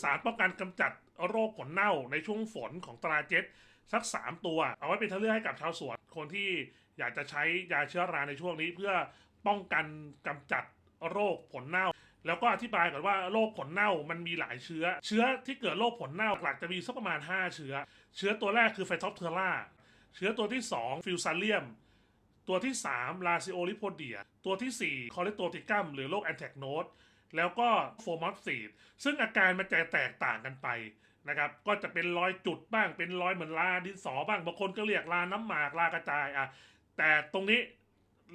สารป้องกันกำจัดโรคผลเน่าในช่วงฝนของตราเจ็ตสัก 3 ตัว เอาไว้เป็นทางเลือกให้กับชาวสวน คนที่อยากจะใช้ยาเชื้อราในช่วงนี้ เพื่อป้องกันกำจัดโรคผลเน่า แล้วก็อธิบายก่อนว่าโรคผลเน่ามันมีหลายเชื้อ เชื้อที่เกิดโรคผลเน่าหลักจะมีสักประมาณ 5 เชื้อ เชื้อตัวแรกคือไฟท็อปเทอร่าเชื้อตัวที่2ฟิวซาเลียมตัวที่3ลาซิโอลิโพเดีย ตัวที่4คอเลโตติกัมหรือโรคแอนแทกโนด แล้วก็โฟมอฟซีดซึ่งอาการมันจะแตกต่างกันไปนะครับ ก็จะเป็นรอยจุดบ้าง เป็นรอยเหมือนลาดินสอบ้าง บางคนก็เรียกลาน้ำหมากลากระจายอะ แต่ตรงนี้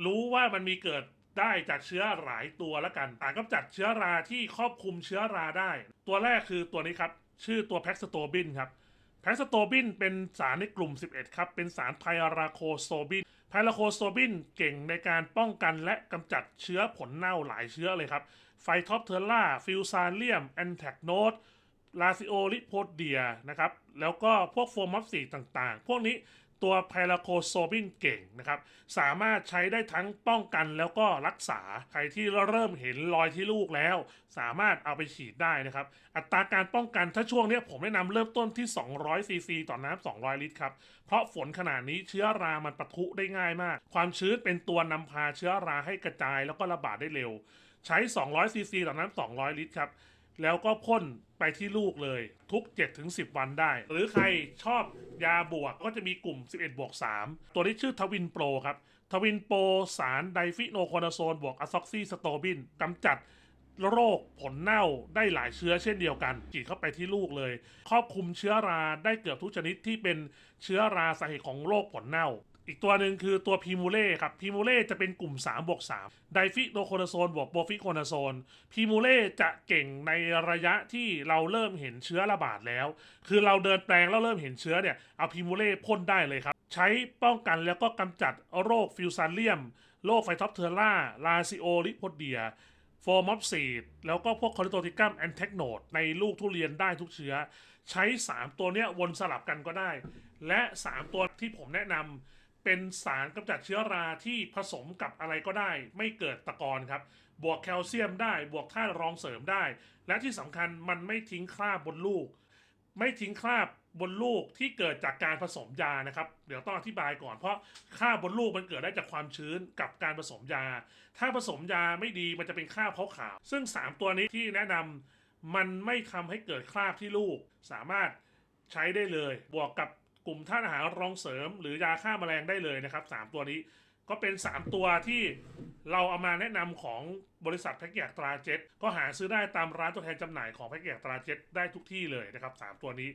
รู้ว่ามันมีเกิดได้จากเชื้อหลายตัวแล้วกันสางกำจัดเชื้อราที่ครอบคลุมเชื้อราได้ ตัวแรกคือตัวนี้ครับ ชื่อตัวแพ็กสโตบินครับ แพสโตบินเป็นสารในกลุ่ม 11 ครับ เป็นสารไพราโคโซบินไพราโคโซบินเก่งในการป้องกันและกำจัดเชื้อผลเน่าหลายเชื้อเลยครับ ไฟท็อปเทอร่า ฟิวซาเลียม แอนแทกโนดลาซิโอลิโพเดียนะครับ แล้วก็พวกโฟมอฟสีต่างๆ พวกนี้ ตัวไพลาโคโซบินเก่งนะครับสามารถใช้ได้ทั้งป้องกันแล้วก็รักษา ใครที่เริ่มเห็นรอยที่ลูกแล้ว สามารถเอาไปฉีดได้นะครับ อัตราการป้องกันถ้าช่วงนี้ผมแนะนำเริ่มต้นที่ 200ซีซีต่อน้ำ200 ลิตรครับ เพราะฝนขนาดนี้เชื้อรามันปะทุได้ง่ายมาก ความชื้นเป็นตัวนำพาเชื้อราให้กระจายแล้วก็ระบาดได้เร็ว ใช้ 200ซีซีต่อน้ำ200 ลิตรครับ แล้วก็พ่นไปที่ลูกเลยทุก 7-10 วันได้ หรือใครชอบยาบวกก็จะมีกลุ่ม 11 บวก 3 ตัวนี้ชื่อทวินโปรครับทวินโปรสารไดฟิโนโคนาโซนบวกอะซ็อกซีสโตบินกำจัดโรคผลเน่าได้หลายเชื้อเช่นเดียวกันฉีดเข้าไปที่ลูกเลย ครอบคลุมเชื้อราได้เกือบทุกชนิดที่เป็นเชื้อราสาเหตุของโรคผลเน่า อีกตัวหนึ่งคือตัวพีมูเล่ครับพีมูเล่จะเป็นกลุ่ม3บวก3ไดฟิโนโคนาโซนบวกโบฟิโคนาโซนพีมูเล่จะเก่งในระยะที่เราเริ่มเห็นเชื้อระบาดแล้ว คือเราเดินแปลงแล้วเริ่มเห็นเชื้อเนี่ยเอาพีมูเล่พ่นได้เลยครับ ใช้ป้องกันแล้วก็กำจัดโรคฟิวซาเลียม โรคไฟท็อปเทอร่าลาซิโอลิโพเดียโฟมอฟซีดแล้วก็พวกคอริโตติกัมแอนเทกโนดในลูกทุเรียนได้ทุกเชื้อ ใช้ 3 ตัวเนี้ยวนสลับกันก็ได้ และ 3 ตัวที่ผมแนะนำ เป็นสารกำจัดเชื้อราที่ผสมกับอะไรก็ได้ ไม่เกิดตะกอนครับ บวกแคลเซียมได้ บวกธาตุรองเสริมได้ และที่สำคัญมันไม่ทิ้งคราบบนลูก ไม่ทิ้งคราบบนลูกที่เกิดจากการผสมยานะครับ เดี๋ยวต้องอธิบายก่อนเพราะคราบบนลูกมันเกิดได้จากความชื้นกับการผสมยา ถ้าผสมยาไม่ดีมันจะเป็นคราบขาวๆซึ่ง 3 ตัวนี้ที่แนะนำมันไม่ทำให้เกิดคราบที่ลูกสามารถใช้ได้เลย บวกกับ กลุ่มธาตุอาหารรองเสริม หรือยาฆ่าแมลงได้เลยนะครับ 3 ตัวนี้ก็เป็น 3 ตัวที่เราเอามาแนะนำของบริษัทแพ็กเกจตราเจ็ตก็หาซื้อได้ตามร้านตัวแทนจำหน่ายของแพ็กเกจตราเจ็ตได้ทุกที่เลยนะครับ 3 ตัวนี้